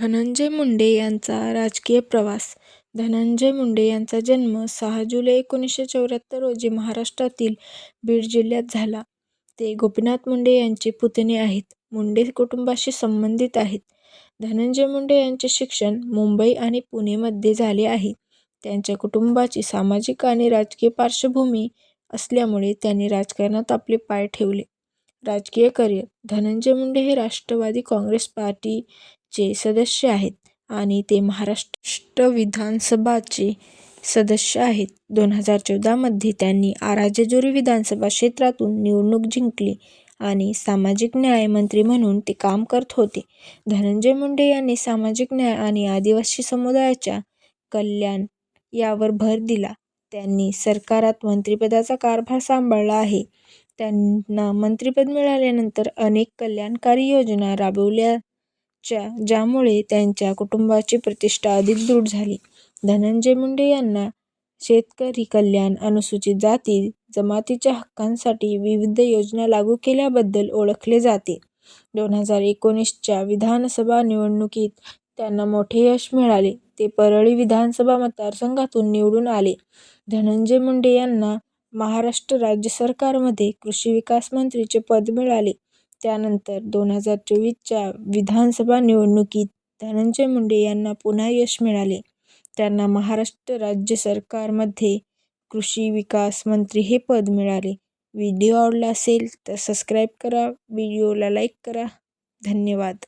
धनंजय मुंडे यांचा राजकीय प्रवास धनंजय मुंडे यांचा जन्म सहा जुलै एकोणीसशे चौऱ्याहत्तर रोजी महाराष्ट्रातील बीड जिल्ह्यात झाला. ते गोपीनाथ मुंडे यांचे पुतणे आहेत. मुंडे कुटुंबाशी संबंधित आहेत. धनंजय मुंडे यांचे शिक्षण मुंबई आणि पुणेमध्ये झाले आहे. त्यांच्या कुटुंबाची सामाजिक आणि राजकीय पार्श्वभूमी असल्यामुळे त्यांनी राजकारणात आपले पाय ठेवले. राजकीय करिअर धनंजय मुंडे हे राष्ट्रवादी काँग्रेस पार्टी चे सदस्य आहेत आणि ते महाराष्ट्र विधानसभाचे सदस्य आहेत. दोन हजार चौदामध्ये त्यांनी आराजेजोरी विधानसभा क्षेत्रातून निवडणूक जिंकली आणि सामाजिक न्याय मंत्री म्हणून ते काम करत होते. धनंजय मुंडे यांनी सामाजिक न्याय आणि आदिवासी समुदायाच्या कल्याण यावर भर दिला. त्यांनी सरकारात मंत्रिपदाचा कारभार सांभाळला आहे. त्यांना मंत्रिपद मिळाल्यानंतर अनेक कल्याणकारी योजना राबवल्या च्या ज्यामुळे त्यांच्या कुटुंबाची प्रतिष्ठा अधिक दृढ झाली. धनंजय मुंडे यांना शेतकरी कल्याण, अनुसूचित जाती जमातीच्या हक्कांसाठी विविध योजना लागू केल्याबद्दल ओळखले जाते. दोन हजार एकोणीसच्या विधानसभा निवडणुकीत त्यांना मोठे यश मिळाले. ते परळी विधानसभा मतदारसंघातून निवडून आले. धनंजय मुंडे यांना महाराष्ट्र राज्य सरकारमध्ये कृषी विकास मंत्रीचे पद मिळाले. त्यानंतर दोन हजार चोवीसच्या विधानसभा निवडणुकीत धनंजय मुंडे यांना पुन्हा यश मिळाले. त्यांना महाराष्ट्र राज्य सरकारमध्ये कृषी विकास मंत्री हे पद मिळाले. व्हिडिओ आवडला असेल तर सबस्क्राईब करा. व्हिडिओला लाईक करा. धन्यवाद.